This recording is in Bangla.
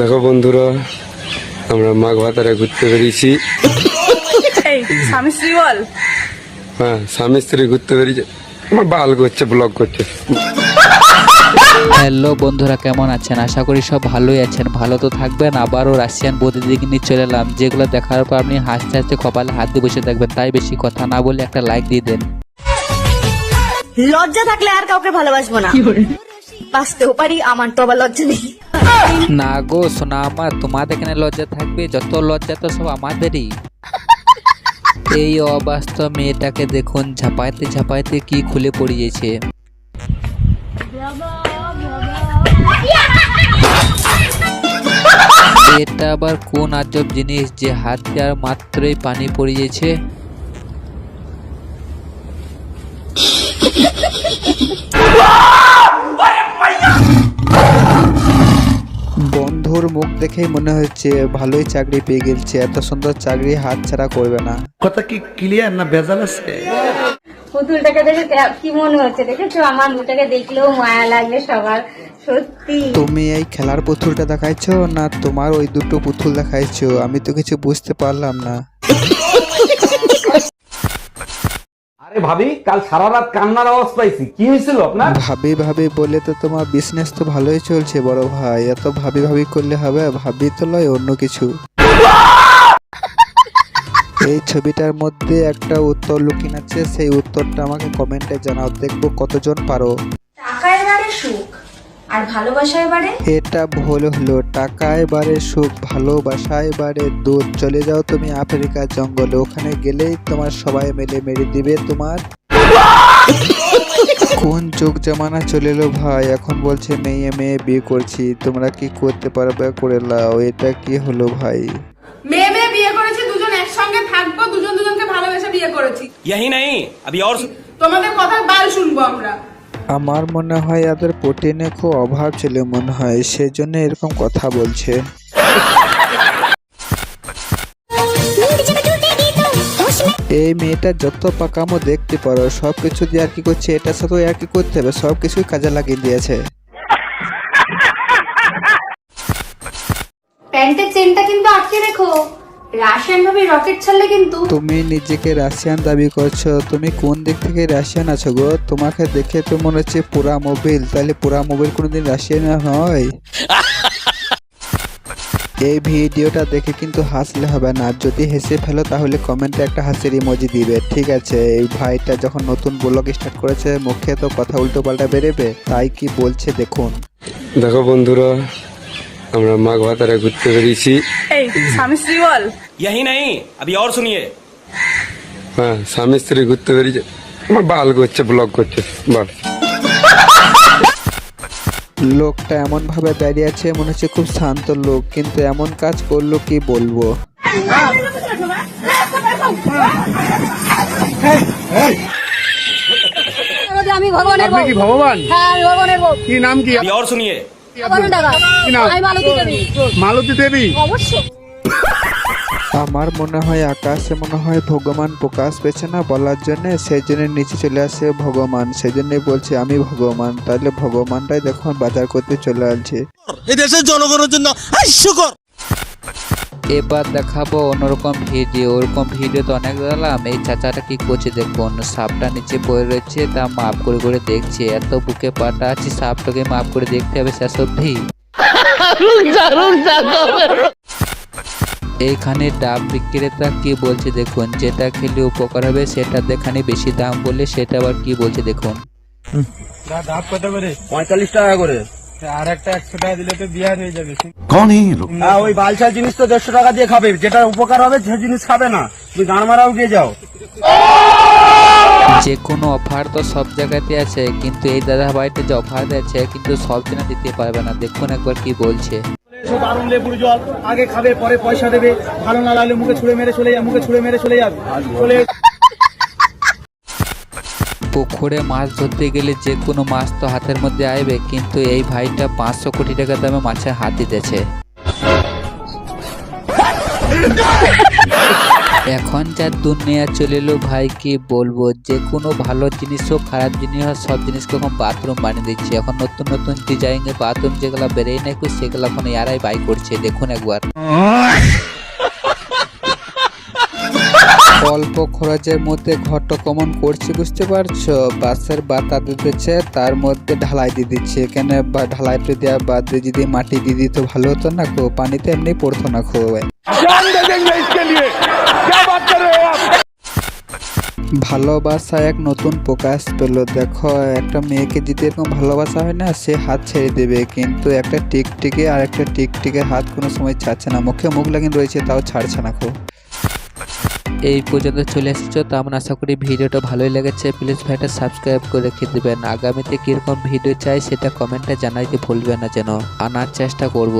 দেখো বন্ধুরা আমরা মাঘ ভাতারে ঘুরতে বেরিয়েছি। স্বামী স্ত্রী বল। হ্যাঁ স্বামী স্ত্রী ঘুরতে বেরিয়েছে। আমার বাল করছে ব্লগ করছে। হ্যালো বন্ধুরা কেমন আছেন? আশা করি সব ভালোই আছেন। ভালো তো থাকবেন আবারও রাশিয়ান বৌদিদিকে নিয়ে চলে এলাম। যেগুলো দেখার পর আপনি হাসতে হাসতে কপালে হাত দিয়ে বসে থাকবেন। তাই বেশি কথা না বলে একটা লাইক দিয়ে দেন। লজ্জা থাকলে আর কাউকে ভালোবাসবো না। বাঁচতেও পারি আমার তো আবার লজ্জা নেই। না গো সোনা আমার তোমাদের এখানে লজ্জা থাকবে যত লজ্জা তো সব আমাদেরই এই অবাস্তব মেয়েটাকে দেখুন ঝাপাইতে ঝাপাইতে কি খুলে পড়িয়েছে এটা আবার কোন আজব জিনিস যে হাত দেওয়ার মাত্রই পানি পড়িয়েছে বন্ধুর মুখ দেখেই মনে হচ্ছে ভালোই চাকরি পেয়ে গেছে এত সুন্দর চাকরি হাত ছাড়া করবে না। কথা কি ক্লিয়ার না ভেজাল আছে? পুতুলটাকে দেখে কি মনে হচ্ছে? দেখেছ? আমার মুখটাকে দেখলেও মায়া লাগবে সবার সত্যি। তুমি এই খেলার পুতুলটা দেখাইছো না তোমার ওই দুটো পুতুল দেখাইছো? আমি তো কিছু বুঝতে পারলাম না। আরে ভাবি, কাল সারা রাত কান্নার আওয়াজ কি হয়েছিল আপনার? ভাবি ভাবি বলে তো তোমার বিজনেস তো ভালোই চলছে, বড় ভাই। এত ভাবি ভাবি করলে হবে, ভাবি তো লয় অন্য কিছু। এই ছবিটার মধ্যে একটা উত্তর লুকিন আছে, সেই উত্তরটা আমাকে কমেন্টে জানাও, দেখব কতজন পারো। আর ভালোবাসায় বাড়ে এটা ভুল হলো টাকায় বাড়ে সুখ ভালোবাসায় বাড়ে দুধ চলে যাও তুমি আফ্রিকার জঙ্গলে ওখানে গেলেই তোমার সবাই মিলে মেরে দিবে তোমার কোন যুগ জামানা চলে এলো ভাই এখন বলছে মেয়ে মেয়ে বিয়ে করছি তোমরা কি করতে পারবে করে লাও এটা কি হলো ভাই মেয়ে মেয়ে বিয়ে করেছি দুজন একসঙ্গে থাকবো দুজন দুজনকে ভালোবেসে বিয়ে করেছি यही नहीं अभी और তোমাদের কথার বাল শুনবো আমরা মনে হয় এদের প্রোটিনে খুব অভাব ছিল মনে হয়, সেজন্য এরকম কথা বলছে। এই মেয়েটা যত পাকামো দেখতে পারো সব কিছু দিয়ে আর কি করছে এটার সাথে আর কি করতে হবে সব কিছুই কাজে লাগিয়ে দিয়েছে। প্যান্টের চেনটা কিন্তু আটকে রেখো। রাশিয়ান ভাবে রকেট ছাড়লে কিন্তু তুমি নিজেকে রাশিয়ান দাবি করছ। তুমি কোন দিক থেকে রাশিয়ান আছো গো? তোমাকে দেখে তো মনে হচ্ছে পুরা মোবিল। তাহলে পুরা মোবিল কোনোদিন রাশিয়ান হয় এই ভিডিওটা দেখে কিন্তু হাসলে হবে না। যদি হেসে ফেলো তাহলে কমেন্টে একটা হাসির ইমোজি দিবে। ঠিক আছে এই ভাইটা যখন নতুন ব্লগ স্টার্ট করেছে মুখে তো কথা উল্টো পাল্টা বেরোবে। তাই কি বলছে দেখুন। দেখো বন্ধুরা আমরা মাঘ ভাতারে ঘুরতে বেরিয়েছি এই স্বামী স্ত্রী বল यही नहीं अभी और सुनिए হ্যাঁ স্বামী স্ত্রী ঘুরতে বেরিয়েছে আমার বাল করছে ব্লগ করছে বল লোকটা এমন ভাবে দাঁড়িয়ে আছে মনে হচ্ছে খুব শান্ত লোক কিন্তু এমন কাজ করলো কি বলবো আমি ভগবানের আপনি কি ভগবান হ্যাঁ আমি ভগবানের বউ কি নাম কি अभी और सुनिए মালতী দেবী। মালতী দেবী? অবশ্যই। আমার মনে হয় আকাশে মনে হয় ভগবান প্রকাশ পেয়েছে না বলার জন্য সেই জন্য নিচে চলে আসে ভগবান। সেই জন্যই বলছে আমি ভগবান। তাহলে ভগবানটাই দেখুন বাজার করতে চলে আসছে। এবার দেখাবো অন্যরকম ভিডিও ওরকম ভিডিও তো অনেক দিলাম এই চাচাটা কি করছে দেখুন, সাপটা নিচে পড়ে রয়েছে, তা মাপ করে করে দেখছে, এত বুকে পাটা আছে, সাপটাকে মাপ করে দেখতে হবে শেষ অব্দি এইখানে ডাব বিক্রেতা কি বলছে দেখুন, যেটা খেলে উপকার হবে সেটা দেখানে বেশি দাম বলে, সেটা আবার কি বলছে দেখুন। পঁয়তাল্লিশ টাকা করে। কোন এই লোক? হ্যাঁ ওই বালছাল জিনিস তো দেড়শো টাকা দিয়ে খাবে যেটা উপকার হবে সে জিনিস খাবে না। তুমি গান মারাও গিয়ে যাও। যে কোনো অফার তো সব জায়গাতে আছে কিন্তু এই দাদা ভাইটা যে অফার দিয়েছে কিন্তু সব জনে দিতে পারবে না। দেখুন একবার কি বলছে। এসো দারুণ লেবুর জল আগে খাবে পরে পয়সা দেবে। ভালো না লাগলে মুখে ছুঁড়ে মেরে চলে যাবে মুখে ছুঁড়ে মেরে চলে যাবে। চলে পুকুরে মাছ ধরতে গেলে যে কোনো মাছ তো হাতের মধ্যে আইবে, কিন্তু এই ভাইটা পাঁচশো কোটি টাকা দামে মাছের হাত দিতেছে। এখন যা দুনিয়া চলে এলো ভাই, কি বলব? যে কোনো ভালো জিনিস হোক খারাপ জিনিস হোক সব জিনিসকে এখন বাথরুম বানিয়ে দিচ্ছে। এখন নতুন নতুন ডিজাইনের বাথরুম যেগুলো বেরোয় না সেগুলো এখন ইয়ারাই বাই করছে। দেখুন একবার। অল্প খরচের মধ্যে ঘরটা কমন করছে বুঝতে পারছ? বাসের বাতা দিতেছে তার মধ্যে ঢালাই দিয়ে দিচ্ছে। এখানে বা ঢালাইটা দেওয়া বাদ দিয়ে যদি মাটি দিয়ে দিত ভালো হতো না খো পানিতে এমনি পড়তো না খো ভালোবাসা এক নতুন প্রকাশ পেল। দেখো একটা মেয়েকে যদি এরকম ভালোবাসা হয় না সে হাত ছেড়ে দেবে। কিন্তু একটা টিকটিকে আর একটা টিকটিকে হাত কোনো সময় ছাড়ছে না। মুখে মুখ লাগিয়ে রয়েছে তাও ছাড়ছে না খো এই পর্যন্ত চলে এসেছ, তো আমরা আশা করি ভিডিওটা ভালোই লেগেছে। প্লিজ ভাইটা সাবস্ক্রাইব করে রেখে দেবেন। আগামীতে কীরকম ভিডিও চাই সেটা কমেন্টে জানাইতে ভুলবেন না যেন। আনার চেষ্টা করব।